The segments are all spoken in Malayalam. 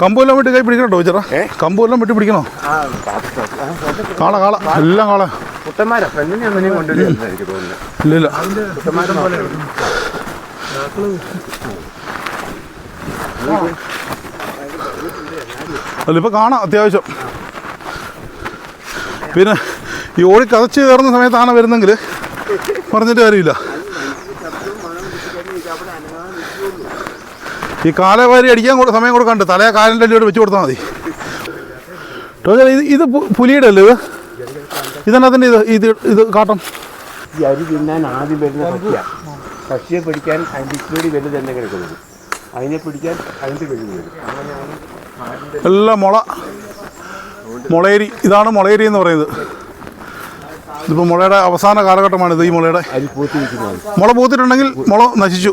കമ്പെല്ലാം വെട്ടി കൈ പിടിക്കണോ ചേട്ടാ? കമ്പൂല്ലാം വെട്ടി പിടിക്കണോ? കാള കാള. എല്ലാം കാള. കുട്ടന്മാരാ ഫ്രണ്ടിനെ ഒന്നിനെയും കൊണ്ടുവരുന്ന എനിക്ക് തോന്നുന്നു ഇല്ല ഇല്ല. കുട്ടന്മാരെ പോലെ കാണാം അത്യാവശ്യം. പിന്നെ ഈ ഓടി കതച്ച് കയറുന്ന സമയത്താണ് വരുന്നെങ്കിൽ പറഞ്ഞിട്ട് കാര്യമില്ല. ഈ കാലവാരി അടിക്കാൻ കൂടെ സമയം കൊടുക്കാണ്ട് തലയെ കാലിന്റെ അല്ലിയോട് വെച്ച് കൊടുത്താൽ മതി. ഇത് ഇത് പുലിയുടെ അല്ലേ ഇത്? ഇതിനകത്തിന്റെ ഇത്? ഇത് ഇത് കാട്ടം. ഈ അരി തിന്നാൻ ആദ്യം വരുന്ന പക്ഷിയാ പക്ഷിയെ പിടിക്കാൻ അതിന്റെ ഇച്ചിരി വലുത് എന്തെങ്കിലും കിടക്കുന്നത് അതിനെ പിടിക്കാൻ അതിന്റെ വലുത് വരും. എല്ലാം മുള. മുളയരി ഇതാണ് മുളയരി എന്ന് പറയുന്നത്. ഇതിപ്പോൾ മുളയുടെ അവസാന കാലഘട്ടമാണ് ഇത് ഈ മുളയുടെ. മുള പൂത്തിട്ടുണ്ടെങ്കിൽ മുള നശിച്ചു.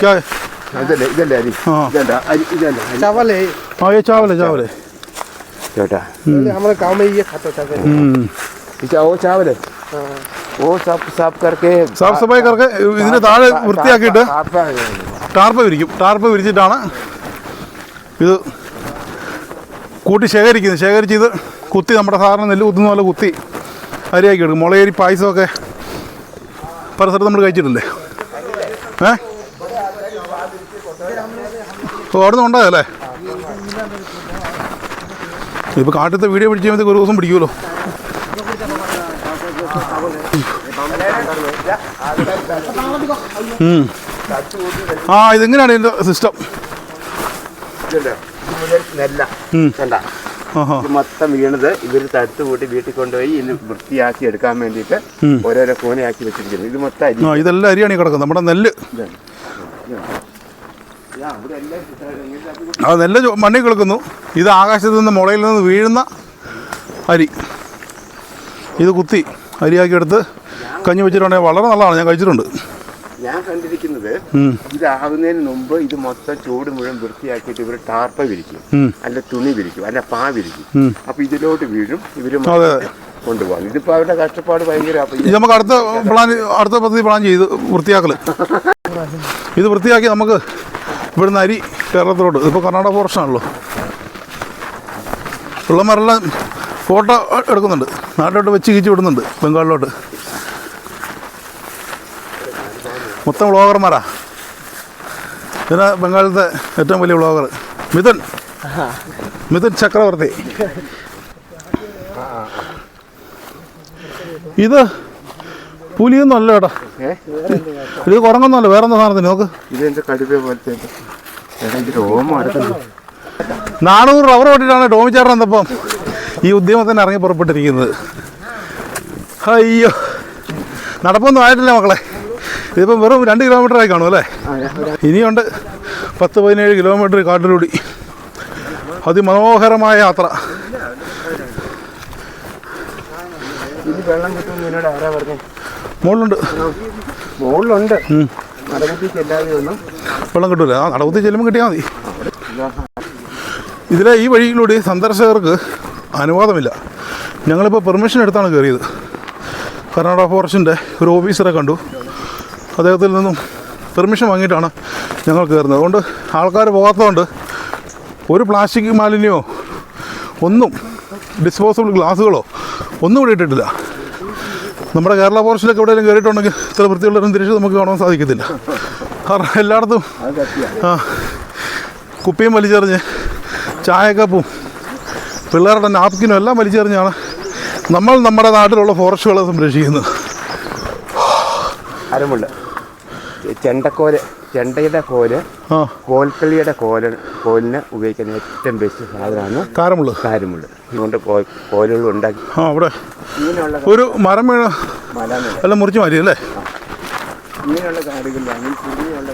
ചാവലേ. ചാവലേ സാഫ് സഫായി കറക്കെ ഇതിന് താഴെ വൃത്തിയാക്കിയിട്ട് ടാർപ്പ് വിരിക്കും. ടാർപ്പ് വിരിച്ചിട്ടാണ് ഇത് കൂട്ടി ശേഖരിക്കുന്നത് ശേഖരിച്ച് ഇത് കുത്തി നമ്മുടെ സാധാരണ നെല്ല് കുത്തുന്ന പോലെ കുത്തി അരിയാക്കി എടുക്കും. മുളയരി പായസമൊക്കെ പല സ്ഥലത്ത് നമ്മൾ കഴിച്ചിട്ടില്ലേ? ഏ? ഓ അവിടെ നിന്ന് ഉണ്ടായല്ലേ ഇപ്പോൾ കാട്ടിലത്തെ വീഡിയോ പിടിച്ച് കഴിയുമ്പോൾ ഒരു ദിവസം പിടിക്കുമല്ലോ. ആ ഇതെങ്ങനെയാണ് ഇതിന്റെ സിസ്റ്റം നെല്ല. കണ്ട മൊത്തം വീണത് ഇവർ തടുത്ത് കൂട്ടി വീട്ടിൽ കൊണ്ടുപോയി ഇന്ന് വൃത്തിയാക്കി എടുക്കാൻ വേണ്ടിയിട്ട് ഓരോരോ കോനയാക്കി വെച്ചിരിക്കുന്നു. ഇത് മൊത്തം അരി. ഇതെല്ലാം അരിയാണ് കിടക്കുന്നത്. നമ്മുടെ നെല്ല്. ആ നെല്ല് മണ്ണി മണ്ണിൽ കിടക്കുന്നു. ഇത് ആകാശത്ത് നിന്ന് മുളയിൽ നിന്ന് വീഴുന്ന അരി. ഇത് കുത്തി അരിയാക്കി എടുത്ത് കഞ്ഞി വെച്ചിട്ടുണ്ടെങ്കിൽ വളരെ നല്ലതാണ്. ഞാൻ കഴിച്ചിട്ടുണ്ട്. ഞാൻ കണ്ടിരിക്കുന്നത്. ഇതാകുന്നതിന് മുമ്പ് ഇത് മൊത്തം ചൂട് മുഴുവൻ വൃത്തിയാക്കിയിട്ട് ഇവർ ടാർപ്പ വിരിക്കും. അല്ല തുണി വിരിക്കും. അല്ല പാ വിരിക്കും. അപ്പൊ ഇതിലോട്ട് വീഴും. ഇവർ. കൊണ്ടുപോകാം. ഇതിപ്പോ അവരുടെ കഷ്ടപ്പാട് ഭയങ്കര നമുക്ക് അടുത്ത പ്ലാൻ അടുത്ത പദ്ധതി പ്ലാൻ ചെയ്ത് വൃത്തിയാക്കൽ ഇത് വൃത്തിയാക്കി നമുക്ക് ഇവിടുന്ന് അരി കേരളത്തിലോട്ട്. ഇതിപ്പോൾ കർണാടക ഫോറസ്റ്റാണല്ലോ പിള്ളമാരെല്ലാം ഫോട്ടോ എടുക്കുന്നുണ്ട്. നാട്ടിലോട്ട് വെച്ച് കീച്ച് വിടുന്നുണ്ട് ബംഗാളിലോട്ട്. മൊത്തം വ്ളോഗർമാരാ. പിന്നെ ബംഗാളിലത്തെ ഏറ്റവും വലിയ വ്ളോഗർ. മിഥുൻ. മിഥുൻ ചക്രവർത്തി. ഇത് പുലിയൊന്നും അല്ല കേട്ടോ ഇത് കുറങ്ങൊന്നുമല്ല വേറെ ഒന്നും സാധനത്തിന് നോക്ക്. നാനൂറ് റബ്ബർ വെട്ടിട്ടാണ് ടോമിച്ചാറിന് എന്തപ്പം ഈ ഉദ്യമത്തിന് ഇറങ്ങി പുറപ്പെട്ടിരിക്കുന്നത്. അയ്യോ. നടപ്പൊന്നും ആയിട്ടില്ല മക്കളെ. ഇതിപ്പം വെറും രണ്ട് കിലോമീറ്റർ ആയി കാണും അല്ലേ? ഇനിയുണ്ട് പത്ത് പതിനേഴ് കിലോമീറ്റർ കാട്ടിലൂടി. അതിമനോഹരമായ യാത്ര. മുകളിലുണ്ട്. മുകളിലുണ്ട്. വെള്ളം കിട്ടൂല. ആ നടകുത്തി ചെല്ലുമ്പോൾ കിട്ടിയാൽ മതി. ഇതിലെ ഈ വഴിയിലൂടെ സന്ദർശകർക്ക് അനുവാദമില്ല. ഞങ്ങളിപ്പോൾ പെർമിഷൻ എടുത്താണ് കയറിയത് കർണാടക ഫോറസ്റ്റിന്റെ ഒരു ഓഫീസറെ കണ്ടു. അദ്ദേഹത്തിൽ നിന്നും പെർമിഷൻ വാങ്ങിയിട്ടാണ് ഞങ്ങൾ കയറുന്നത്. അതുകൊണ്ട് ആൾക്കാർ പോകാത്തതുകൊണ്ട് ഒരു പ്ലാസ്റ്റിക് മാലിന്യമോ ഒന്നും ഡിസ്പോസിബിൾ ഗ്ലാസ്സുകളോ ഒന്നും ഇവിടെ ഇട്ടിട്ടില്ല. നമ്മുടെ കേരള ഫോറസ്റ്റിലൊക്കെ എവിടെയെങ്കിലും കയറിയിട്ടുണ്ടെങ്കിൽ ഇത്ര വൃത്തിയുള്ള തിരിച്ച് നമുക്ക് കാണാൻ സാധിക്കത്തില്ല. കാരണം എല്ലായിടത്തും കുപ്പിയും വലിച്ചെറിഞ്ഞ് ചായക്കപ്പും പിള്ളേരുടെ നാപ്കിനും എല്ലാം വലിച്ചെറിഞ്ഞാണ് നമ്മൾ നമ്മുടെ നാട്ടിലുള്ള ഫോറസ്റ്റുകളെ സംരക്ഷിക്കുന്നത്. അരമുള്ള ചെണ്ടക്കോൽ ചെണ്ടയുടെ കോൽ കോൽക്കളിയുടെ കോല കോലിന് ഉപയോഗിക്കുന്ന ഏറ്റവും ബെസ്റ്റ് സാധനമാണ് കാരമുള്ളു. കാരമുള്ള. അതുകൊണ്ട് കോലുകൾ ഉണ്ടാക്കി ആ അവിടെ ഒരു മരം വീണ്. എല്ലാം മുറിച്ച് മാറ്റി അല്ലേ? ഇങ്ങനെയുള്ള കാടുകളിലാണ് ഇങ്ങനെയുള്ള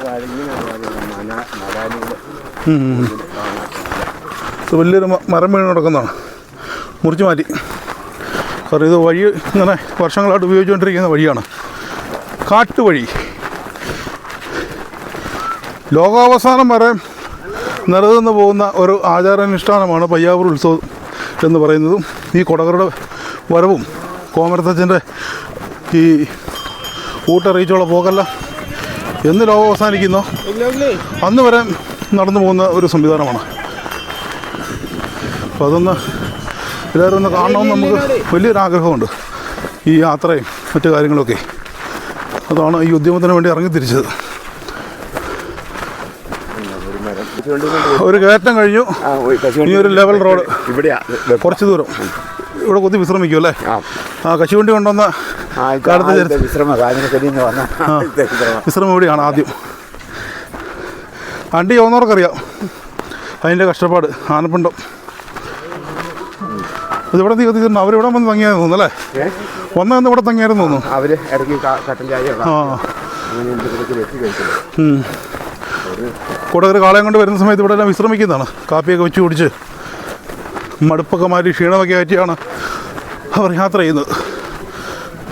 വലിയൊരു മരം വീണ് കിടക്കുന്നതാണ്. മുറിച്ച് മാറ്റി. കാരണം ഇത് വഴി ഇങ്ങനെ വർഷങ്ങളായിട്ട് ഉപയോഗിച്ചുകൊണ്ടിരിക്കുന്ന വഴിയാണ്. കാട്ടുവഴി. ലോകാവസാനം വരെ നിലനിന്ന് പോകുന്ന ഒരു ആചാരാനുഷ്ഠാനമാണ് പയ്യാവൂർ ഉത്സവം എന്ന് പറയുന്നതും ഈ കൊടകരുടെ വരവും കോമരത്തച്ഛന്റെ ഈ ഊട്ടറിയിച്ചുള്ള പോകല്ല എന്ന് ലോകം അവസാനിക്കുന്നോ. അന്ന് വരെ നടന്നു പോകുന്ന ഒരു സംവിധാനമാണ്. അപ്പോൾ അതൊന്ന് എല്ലാവരും ഒന്ന് കാണണമെന്ന് നമുക്ക് വലിയൊരാഗ്രഹമുണ്ട്. ഈ യാത്രയും മറ്റു കാര്യങ്ങളൊക്കെ. അതാണ് ഈ ഉദ്യമത്തിന് വേണ്ടി ഇറങ്ങി തിരിച്ചത്. ഒരു കയറ്റം കഴിഞ്ഞു. ഇനി ഒരു ലെവൽ റോഡ് ഇവിടെയാ. കുറച്ച് ദൂരം. ഇവിടെ കുത്തി വിശ്രമിക്കും അല്ലേ? ആ. കശുവണ്ടി കൊണ്ടുവന്ന വിശ്രമ ഇവിടെയാണ് ആദ്യം. വണ്ടി പോകുന്നവർക്കറിയാം. അതിന്റെ കഷ്ടപ്പാട് ആനപ്പിണ്ടം. ഇതിവിടെ നീ കത്തിച്ചിട്ടുണ്ട് അവരിവിടെ വന്ന് തങ്ങിയായിരുന്നു തോന്നുന്നു അല്ലേ? വന്ന് വന്ന് ഇവിടെ തങ്ങിയായിരുന്നു തോന്നുന്നു. അവർ ഇടയ്ക്ക് ക- കട്ടൻ ചായ ആ. അങ്ങനെ എന്തെങ്കിലുമൊക്കെ വെച്ച് കഴിക്കുന്നത് ഉം. കൂടെ ഒരു കാളയം കൊണ്ട് വരുന്ന സമയത്ത് ഇവിടെ എല്ലാം വിശ്രമിക്കുന്നതാണ്. കാപ്പിയൊക്കെ വെച്ച് കുടിച്ച് മടുപ്പൊക്കെ മാറ്റി ക്ഷീണമൊക്കെ ആറ്റിയാണ് അവർ യാത്ര ചെയ്യുന്നത്.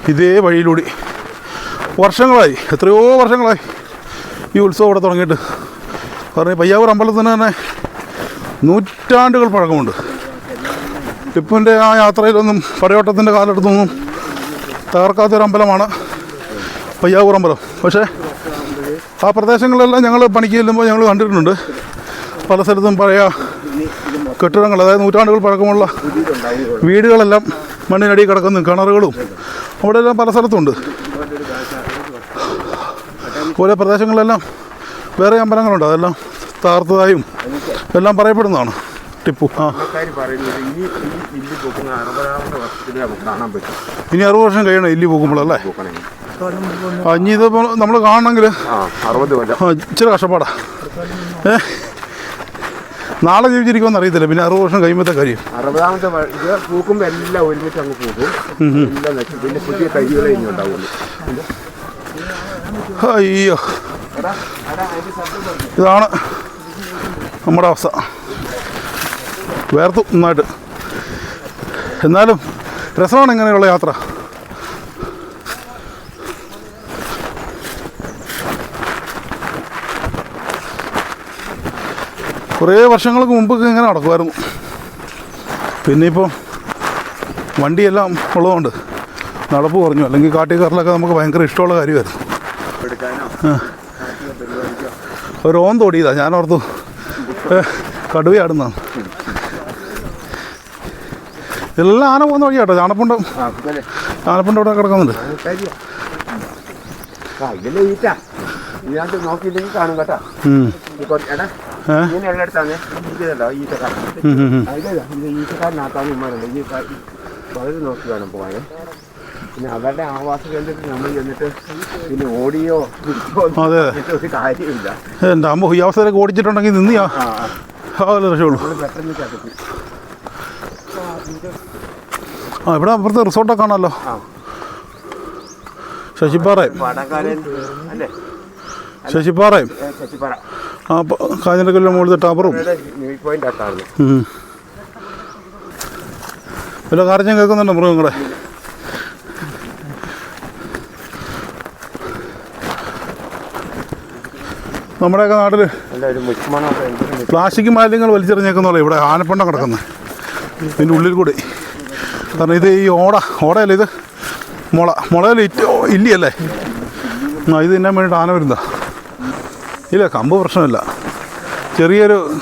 ഇതേ വഴിയിലൂടെ വർഷങ്ങളായി എത്രയോ വർഷങ്ങളായി ഈ ഉത്സവം ഇവിടെ തുടങ്ങിയിട്ട്. കാരണം പയ്യാവൂർ അമ്പലത്തിന് തന്നെ നൂറ്റാണ്ടുകൾ പഴക്കമുണ്ട്. ടിപ്പുവിന്റെ ആ യാത്രയിലൊന്നും പടയോട്ടത്തിന്റെ കാലഘട്ടത്തൊന്നും തകർക്കാത്തൊരമ്പലമാണ് പയ്യാവൂർ അമ്പലം. പക്ഷേ ആ പ്രദേശങ്ങളിലെല്ലാം ഞങ്ങൾ പണിക്ക് ചെല്ലുമ്പോൾ ഞങ്ങൾ കണ്ടിട്ടുണ്ട്. പല സ്ഥലത്തും പഴയ കെട്ടിടങ്ങൾ അതായത് നൂറ്റാണ്ടുകൾ പഴക്കമുള്ള വീടുകളെല്ലാം മണ്ണിനടി കിടക്കുന്ന കിണറുകളും അവിടെ എല്ലാം പല സ്ഥലത്തുണ്ട്. ഓരോ പ്രദേശങ്ങളിലെല്ലാം വേറെ അമ്പലങ്ങളുണ്ട്. അതെല്ലാം താർത്തതായും എല്ലാം പറയപ്പെടുന്നതാണ്. ടിപ്പു ആ. ഇനി അറുപത് വർഷം കഴിയണം ഇല്ലി ആ ഇനി ഇതിപ്പോൾ നമ്മൾ കാണണമെങ്കിൽ ഇച്ചിരി കഷ്ടപ്പാടാ. ഏ നാളെ ജീവിച്ചിരിക്കുമെന്ന് അറിയത്തില്ല. പിന്നെ അറുപത് വർഷം കഴിയുമ്പോഴത്തെ കാര്യം. അറുപതാമത്തെ പൂക്കുമ്പോൾ എല്ലാം ഒരുമിച്ച് അങ്ങ് പൂക്കും. പിന്നെ പുതിയ തൈകളെ ഇനി ഉണ്ടാവുള്ളൂ. അയ്യോ. ഇതാണ് നമ്മുടെ അവസ്ഥ. വേർത്തു നന്നായിട്ട്. എന്നാലും രസമാണ് ഇങ്ങനെയുള്ള യാത്ര. കുറേ വർഷങ്ങൾക്ക് മുമ്പൊക്കെ ഇങ്ങനെ നടക്കുമായിരുന്നു. പിന്നെ ഇപ്പം വണ്ടിയെല്ലാം ഉള്ളതുകൊണ്ട് നടപ്പ് കുറഞ്ഞു. അല്ലെങ്കിൽ കാട്ടിൽ കയറലൊക്കെ നമുക്ക് ഭയങ്കര ഇഷ്ടമുള്ള കാര്യമായിരുന്നു. ഒരു ഓൻ തോടിയതാ ഞാൻ ഓർത്തു കടുവയാടുന്നതാണ്. ഇതെല്ലാം ആന പോകുന്ന വഴിയാട്ടോ. ചാണപ്പുണ്ടം ആ അവിടെ കിടക്കുന്നുണ്ട്. നോക്കിയില്ലെങ്കിൽ കാണും കേട്ടോ. ഉം. എല്ലായിടത്താണ് ഇതല്ലോ ഈറ്റക്കാരൻ. ആ, ഇതാ, ഈറ്റക്കാരനകത്താണ് ഈ വളരെ നോക്കി വേണം പോകാൻ പിന്നെ അവരുടെ ആവാസ കേന്ദ്രത്തിൽ നമ്മൾ ചെന്നിട്ട് പിന്നെ ഓടിയോ അതെ. ഒരു കാര്യമില്ല എന്താ അമ്മ ഈ അവസരമൊക്കെ ഓടിച്ചിട്ടുണ്ടെങ്കിൽ നിന്നിയാ ആ അതല്ലേ രക്ഷയുള്ളൂ പെട്ടെന്ന് ചതക്കും ആ ഇവിടെ അപ്പുറത്ത് റിസോർട്ടൊക്കെ ആണല്ലോ ശശിപ്പാറയും ശശിപ്പാറയും ശശിപ്പാറ ആ കാഞ്ഞിരക്കല്ലിന്റെ മുകളിൽ ടവറും. വല്ല കാര്യം കേൾക്കുന്നുണ്ടോ മൃഗങ്ങളെ? നമ്മുടെയൊക്കെ നാട്ടിൽ പ്ലാസ്റ്റിക് മാലിന്യങ്ങൾ വലിച്ചെറിഞ്ഞേക്കുന്നല്ലോ ഇവിടെ ആനപ്പണ്ണ കിടക്കുന്നത് ഇതിന്റെ ഉള്ളിൽ കൂടി. കാരണം ഇത് ഈ ഓട ഓടയല്ലേ ഇത്? മുള മുളയിൽ ഇറ്റ് ഇല്ലിയല്ലേ? ആ ഇത് തിന്നാൻ വേണ്ടിയിട്ട് ആന വരുന്നതാ. ഇല്ല കമ്പ് പ്രശ്നമില്ല. ചെറിയൊരു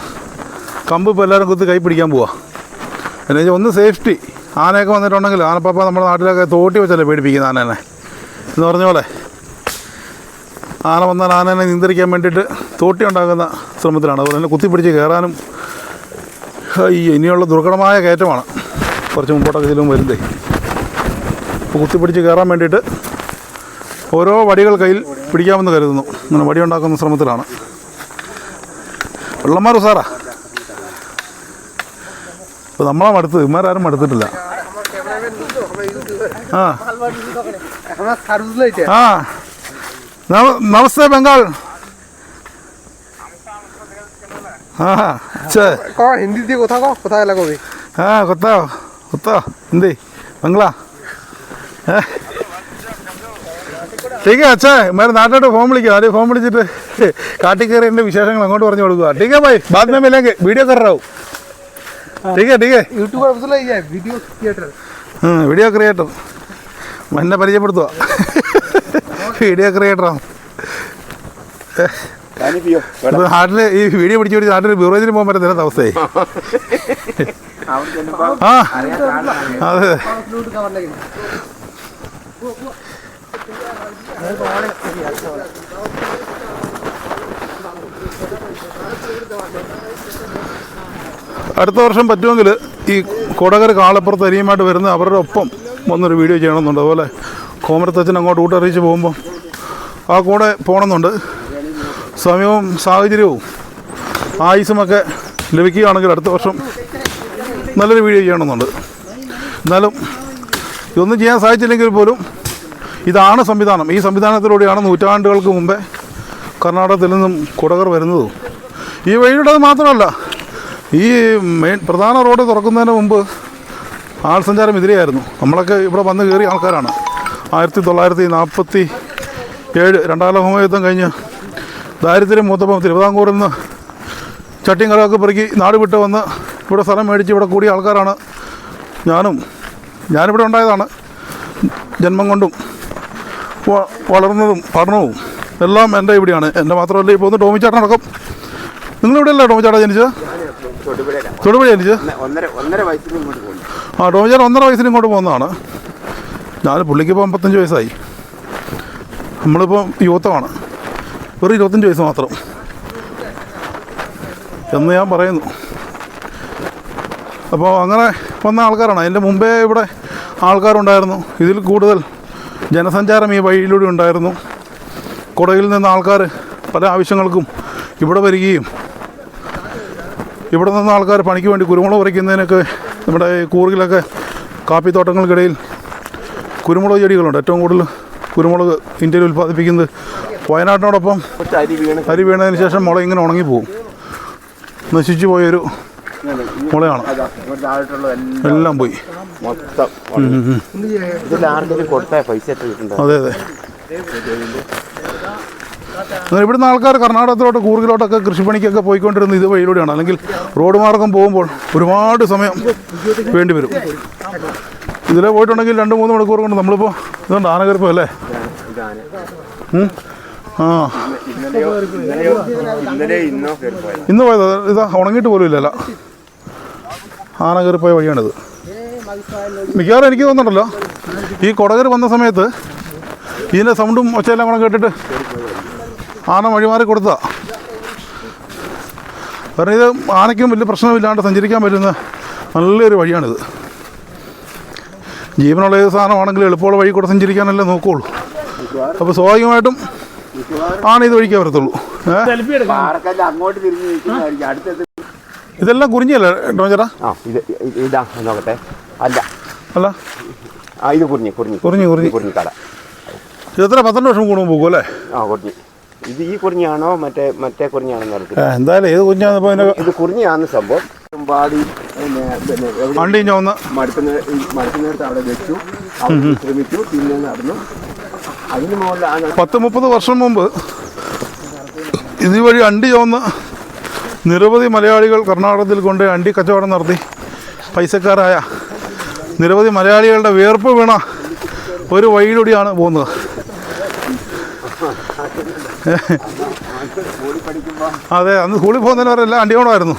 കമ്പ് ഇപ്പോൾ എല്ലാവരും കുത്തി കൈ പിടിക്കാൻ പോവാ. എന്നു ഒന്ന് സേഫ്റ്റി. ആനയൊക്കെ വന്നിട്ടുണ്ടെങ്കിൽ ആനപ്പാപ്പ നമ്മുടെ നാട്ടിലൊക്കെ തോട്ടി വെച്ചല്ലേ പേടിപ്പിക്കുന്ന ആനേനെ. എന്ന് പറഞ്ഞ പോലെ. ആന വന്നാൽ ആനേനെ നിയന്ത്രിക്കാൻ വേണ്ടിയിട്ട് തോട്ടി ഉണ്ടാക്കുന്ന ശ്രമത്തിലാണ്. അതുപോലെ തന്നെ കുത്തിപ്പിടിച്ച് കയറാനും ഈ ഇനിയുള്ള ദുർഘടമായ കയറ്റമാണ്. കുറച്ച് മുമ്പോട്ടൊക്കെ ഇതിലും വരുന്നേ. അപ്പോൾ കുത്തിപ്പിടിച്ച് കയറാൻ വേണ്ടിയിട്ട് ഓരോ വടികൾ കയ്യിൽ പിടിക്കാമെന്ന് കരുതുന്നു. അങ്ങനെ വടിയുണ്ടാക്കുന്ന ശ്രമത്തിലാണ്. വെള്ളന്മാർ സാറാ? ഇപ്പോൾ നമ്മളാ മടുത്തത് ഇമാരാരും മടുത്തിട്ടില്ല. ആ. നമസ്തേ ബംഗാൾ. ആ আচ্ছা ক হিন্দি দিয়ে কথা কও কথা ടീക്ക അച്ഛാ ഇമാര് നാട്ടിലോട്ട് ഫോൺ വിളിക്കാം ആദ്യം ഫോൺ വിളിച്ചിട്ട് കാട്ടിൽ കയറി എന്റെ വിശേഷങ്ങൾ അങ്ങോട്ട് പറഞ്ഞു കൊടുക്കുക. ടീക്ക ബൈ ബാദ് മേ വീഡിയോ കറാവും ടീക്ക ടീക്ക. YouTube video creator video creator എന്നെ പരിചയപ്പെടുത്തുക വീഡിയോ ക്രിയേറ്ററാണ് നാട്ടിൽ ഈ വീഡിയോ പിടിച്ചു പിടിച്ച് നാട്ടിൽ ബ്യൂറോജിന് പോകാൻ പറ്റുന്ന അവസ്ഥയായി. ആ. അതെ. അടുത്ത വർഷം പറ്റുമെങ്കിൽ ഈ കൊടകര കാളപ്പുറത്ത് അരിയുമായിട്ട് വരുന്ന അവരുടെ ഒപ്പം വന്നൊരു വീഡിയോ ചെയ്യണമെന്നുണ്ട്. അതുപോലെ കോമരത്തച്ഛൻ അങ്ങോട്ട് കൂട്ടറിയിച്ച് പോകുമ്പോൾ ആ കൂടെ പോകണമെന്നുണ്ട്. സമയവും സാഹചര്യവും ആയുസുമൊക്കെ ലഭിക്കുകയാണെങ്കിൽ അടുത്ത വർഷം നല്ലൊരു വീഡിയോ ചെയ്യണമെന്നുണ്ട്. എന്നാലും ഇതൊന്നും ചെയ്യാൻ സാധിച്ചില്ലെങ്കിൽ പോലും ഇതാണ് സംവിധാനം. ഈ സംവിധാനത്തിലൂടെയാണ് നൂറ്റാണ്ടുകൾക്ക് മുമ്പേ കർണാടകത്തിൽ നിന്നും കുടകർ വരുന്നതും. ഈ വഴിയുടെ മാത്രമല്ല ഈ മെയിൻ പ്രധാന റോഡ് തുറക്കുന്നതിന് മുമ്പ് ആൾ സഞ്ചാരം എതിരെയായിരുന്നു നമ്മളൊക്കെ ഇവിടെ വന്ന് കയറിയ ആൾക്കാരാണ്. ആയിരത്തി തൊള്ളായിരത്തി നാൽപ്പത്തി ഏഴ് രണ്ടാം ലോക യുദ്ധം കഴിഞ്ഞ് ദാരിദ്ര്യം മൂത്തപ്പം തിരുവിതാംകൂറിൽ നിന്ന് ചട്ടിയും കലമൊക്കെ പെറുക്കി നാട് വിട്ട് വന്ന് ഇവിടെ സ്ഥലം മേടിച്ച് ഇവിടെ കൂടിയ ആൾക്കാരാണ് ഞാനും. ഞാനിവിടെ ഉണ്ടായതാണ് ജന്മം കൊണ്ടും വളർന്നതും പഠനവും എല്ലാം എന്റെ ഇവിടെയാണ്. എന്റെ മാത്രമല്ല ഇപ്പോൾ ഒന്ന് ടോമിച്ചാട്ടനടക്കം നിങ്ങളിവിടെയല്ലേ നിങ്ങൾ ജനിച്ചത് ടോമി തൊടുപുഴ ജനിച്ചത്? തൊടുപുഴ പോകുന്നു ആ ടോമിച്ചാട്ടൻ ഒന്നര വയസ്സിന് ഇങ്ങോട്ട് പോകുന്നതാണ്. ഞാൻ പുള്ളിക്കിപ്പോൾ അമ്പത്തഞ്ച് വയസ്സായി. നമ്മളിപ്പോൾ യുവത്വമാണ് വെറും ഇരുപത്തഞ്ച് വയസ്സ് മാത്രം. എന്ന് ഞാൻ പറയുന്നു. അപ്പോൾ അങ്ങനെ വന്ന ആൾക്കാരാണ്. അതിന്റെ മുമ്പേ ഇവിടെ ആൾക്കാരുണ്ടായിരുന്നു. ഇതിൽ കൂടുതൽ ജനസഞ്ചാരം ഈ വഴിയിലൂടെ ഉണ്ടായിരുന്നു. കുടയിൽ നിന്ന് ആൾക്കാർ പല ആവശ്യങ്ങൾക്കും ഇവിടെ വരികയും ഇവിടെ നിന്ന് ആൾക്കാർ പണിക്ക് വേണ്ടി കുരുമുളക് പറിക്കുന്നതിനൊക്കെ നമ്മുടെ ഈ കാപ്പിത്തോട്ടങ്ങൾക്കിടയിൽ കുരുമുളക് ചെടികളുണ്ട്. ഏറ്റവും കൂടുതൽ കുരുമുളക് ഇന്ത്യയിൽ ഉൽപ്പാദിപ്പിക്കുന്നത് വയനാട്ടിനോടൊപ്പം അരി വീണ് വീണതിന് ശേഷം മുള ഇങ്ങനെ ഉണങ്ങിപ്പോവും. നശിച്ചു പോയൊരു മുളയാണ്. എല്ലാം പോയി. മൊത്തം ഇതിൽ ആർക്കെങ്കിലും കൊടുത്ത പൈസ എത്ര അതെ അതെ. ഇവിടുന്ന് ആൾക്കാർ കർണാടകത്തിലോട്ട് കൂർഗിലോട്ടൊക്കെ കൃഷിപ്പണിക്കൊക്കെ പോയിക്കൊണ്ടിരുന്ന ഇത് വഴിയിലൂടെയാണ്. അല്ലെങ്കിൽ റോഡ് മാർഗം പോകുമ്പോൾ ഒരുപാട് സമയം വേണ്ടി വരും. ഇതിലെ പോയിട്ടുണ്ടെങ്കിൽ രണ്ട് മൂന്ന് മണിക്കൂർ കൊണ്ട് നമ്മളിപ്പോൾ ഇതുകൊണ്ട് ആനകരുപ്പം അല്ലേ? ആ. ഇന്നോ പോയത്? ഇതാ ഉണങ്ങിയിട്ട് പോലും ഇല്ലല്ല. ആന കയറിപ്പോയ വഴിയാണിത്. മിക്കവാറും എനിക്ക് തോന്നുന്നുണ്ടല്ലോ. ഈ കൊടകർ വന്ന സമയത്ത് ഇതിന്റെ സൗണ്ടും ഒച്ചയെല്ലാം കൂടെ കേട്ടിട്ട് ആന വഴിമാറി കൊടുത്തതാ കാരണം ഇത് ആനയ്ക്കും വലിയ പ്രശ്നമില്ലാണ്ട് സഞ്ചരിക്കാൻ പറ്റുന്ന നല്ലൊരു വഴിയാണിത്. ജീവനുള്ള ഏത് സാധനമാണെങ്കിൽ എളുപ്പമുള്ള വഴി കൂടെ സഞ്ചരിക്കാനല്ലേ നോക്കുകയുള്ളൂ അപ്പോൾ സ്വാഭാവികമായിട്ടും ആണ് ഇത് വഴിക്കാൻ വരത്തുള്ളൂ. ഇതെല്ലാം കുറിഞ്ഞല്ലേ ഡോഞ്ചേട്ടാ ഇതാ നോക്കട്ടെ. അല്ല. അല്ല? ആ ഇത് കുറിഞ്ഞ് കുറിഞ്ഞ്. കുറിഞ്ഞി കുറിഞ്ഞി. കുറിഞ്ഞി കട. എത്ര പന്ത്രണ്ട് വർഷം കൂടുമ്പോൾ പോകും അല്ലേ? ആ കുറിഞ്ഞി. ഇത് ഈ കുറിഞ്ഞാണോ മറ്റേ മറ്റേ കുറിഞ്ഞാണോ എന്തായാലും ഏത് കുറിഞ്ഞാന്ന് ഇത് കുറിഞ്ഞാണ് സംഭവം. പാടി വണ്ടി ഞാൻ മടുക്കുന്ന മടുക്കുന്നിടത്ത് അവിടെ വെച്ചു. ശ്രമിച്ചു പിന്നെ നടന്നു. അതിന് മുകളിലാണ് പത്ത് മുപ്പത് വർഷം മുമ്പ് ഇതുവഴി അണ്ടി ചോന്ന് നിരവധി മലയാളികൾ കർണാടകത്തിൽ കൊണ്ട് അണ്ടി കച്ചവടം നടത്തി പൈസക്കാരായ നിരവധി മലയാളികളുടെ വിയർപ്പ് വീണ ഒരു വഴിയിലൂടെയാണ് പോകുന്നത്. അതെ അന്ന് സ്കൂളിൽ പോകുന്നതിന് അണ്ടി കൊണ്ടായിരുന്നു.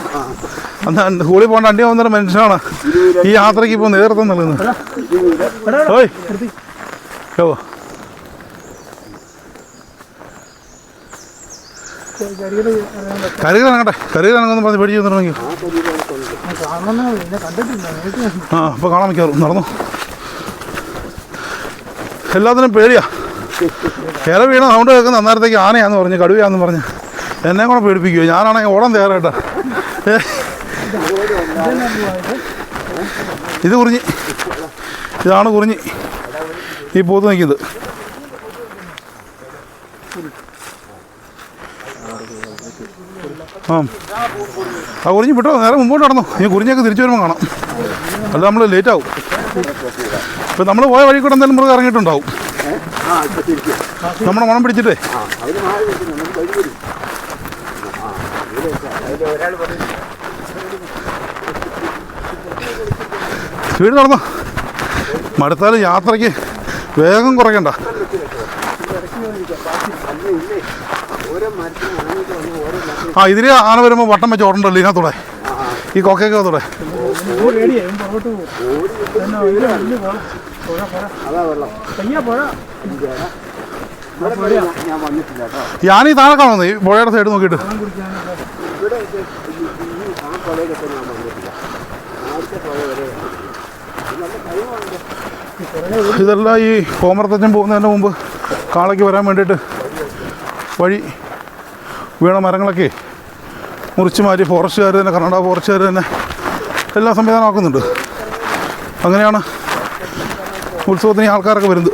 അന്ന് സ്കൂളിൽ പോകേണ്ട അണ്ടി പോകുന്ന മനുഷ്യനാണ് ഈ യാത്രയ്ക്ക് ഇപ്പോൾ നേതൃത്വം നൽകുന്നത്. ഓയ്. ഓ കരുകൽ ഇറങ്ങുന്ന പറഞ്ഞ് പേടിച്ചു നിർമ്മിക്കും ആ അപ്പോൾ കാണാൻ മിക്കാറും നടന്നു. എല്ലാത്തിനും പേടിയാ. ഇല വീണ സൗണ്ട് കേൾക്കുന്ന അന്നേരത്തേക്ക് ആനയാന്ന് പറഞ്ഞു കടുവയാന്ന് പറഞ്ഞു. എന്നെ കൂടെ പേടിപ്പിക്കുമോ ഞാനാണെങ്കിൽ ഓടാൻ തയ്യാറായിട്ടാ. ഇത് കുറിഞ്ഞി. ഇതാണ് കുറിഞ്ഞി. ഈ പോത്ത് നിൽക്കുന്നത്. ആ. ആ കുറിഞ്ഞ് വിട്ടോ നേരെ മുമ്പോട്ട് നടന്നു. ഈ കുറിഞ്ഞൊക്കെ തിരിച്ചു വരുമ്പോൾ കാണാം. അല്ല നമ്മൾ ലേറ്റ് ആവും. ഇപ്പം നമ്മൾ പോയ വഴി കൂടെ എന്തായാലും മൃഗം ഇറങ്ങിയിട്ടുണ്ടാവും. നമ്മുടെ മണം പിടിച്ചിട്ടേ. സ്പീഡ് നടന്നോ? മടുത്താലും യാത്രയ്ക്ക് വേഗം കുറയ്ക്കണ്ട. ഓരോ മരത്തിന് ആ ഇതിൽ ആന വരുമ്പോൾ വട്ടം വെച്ച് ഓടണ്ടല്ലോ ഇതിനകത്തൂടെ. ഈ കൊക്കയൊക്കെ അതാ ഞാനീ താഴെ കാണുന്നത് ഈ പുഴയുടെ സൈഡ് നോക്കിയിട്ട്. ഇതെല്ലാം ഈ കോമർത്തച്ഛൻ പോകുന്നതിന് മുമ്പ് കാളയ്ക്ക് വരാൻ വേണ്ടിയിട്ട് വഴി വീണ മരങ്ങളൊക്കെ മുറിച്ച് മാറ്റി ഫോറസ്റ്റുകാർ തന്നെ കർണാടക ഫോറസ്റ്റുകാർ തന്നെ എല്ലാ സംവിധാനമാക്കുന്നുണ്ട് അങ്ങനെയാണ് ഉത്സവത്തിന് ആൾക്കാരൊക്കെ വരുന്നത്.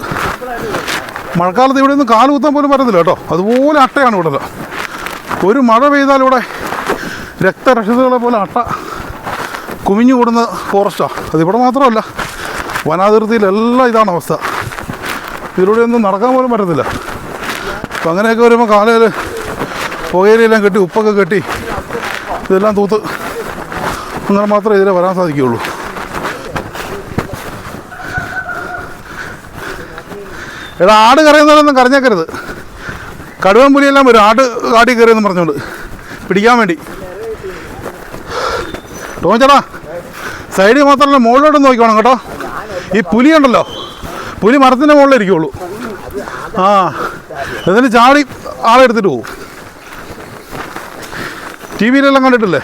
മഴക്കാലത്ത് ഇവിടെ നിന്ന് കാൽ കുത്താൻ പോലും പറ്റത്തില്ല കേട്ടോ. അതുപോലെ അട്ടയാണ് ഇവിടെ. ഒരു മഴ പെയ്താൽ ഇവിടെ രക്തരക്ഷിതകളെ പോലെ അട്ട കുമിഞ്ഞു കൂടുന്ന ഫോറസ്റ്റാണ് അതിവിടെ മാത്രമല്ല വനാതിർത്തിയിലെല്ലാം ഇതാണ് അവസ്ഥ. ഇതിലൂടെ ഒന്നും നടക്കാൻ പോലും പറ്റത്തില്ല. അപ്പം അങ്ങനെയൊക്കെ വരുമ്പോൾ കാലയിൽ പുകയിലെല്ലാം കെട്ടി ഉപ്പൊക്കെ കെട്ടി ഇതെല്ലാം തൂത്ത് അങ്ങനെ മാത്രമേ ഇതിലെ വരാൻ സാധിക്കുകയുള്ളൂ. എടാ ആട് കറിയുന്നവരൊന്നും കരഞ്ഞേക്കരുത്. കടുവൻ പുലിയെല്ലാം വരും. ആട് കാടി കയറിയെന്ന് പറഞ്ഞോണ്ട് പിടിക്കാൻ വേണ്ടി. ടോഞ്ചടാ സൈഡിൽ മാത്രമല്ല മുകളിലോട്ട് നോക്കിക്കോണം കേട്ടോ. ഈ പുലി ഉണ്ടല്ലോ. പുലി മരത്തിന്റെ മുകളിലിരിക്കുള്ളൂ ആ എന്നിട്ട് ചാടി ആളെടുത്തിട്ട് പോകും ടി വിയിലെല്ലാം കണ്ടിട്ടില്ലേ?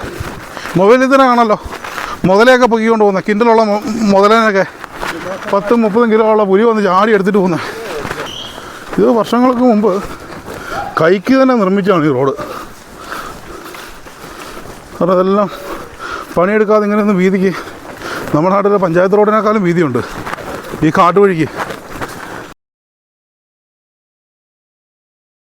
മൊബൈലിൽ തന്നെ കാണല്ലോ മുതലയൊക്കെ പൊക്കിക്കൊണ്ട് പോകുന്നത് കിൻഡലുള്ള മുതലേനൊക്കെ പത്തും മുപ്പതും കിലോ ഉള്ള പുലി വന്ന് ചാടി എടുത്തിട്ട് പോകുന്നത് ഇത് വർഷങ്ങൾക്ക് മുമ്പ് കൈക്ക് തന്നെ നിർമ്മിച്ചാണ് ഈ റോഡ്. കാരണം അതെല്ലാം പണിയെടുക്കാതെ ഇങ്ങനെ ഒന്ന് വീതിക്ക്. നമ്മുടെ നാട്ടിലെ പഞ്ചായത്ത് റോഡിനേക്കാളും വീതിയുണ്ട് ഈ കാട്ടുവഴിക്ക്.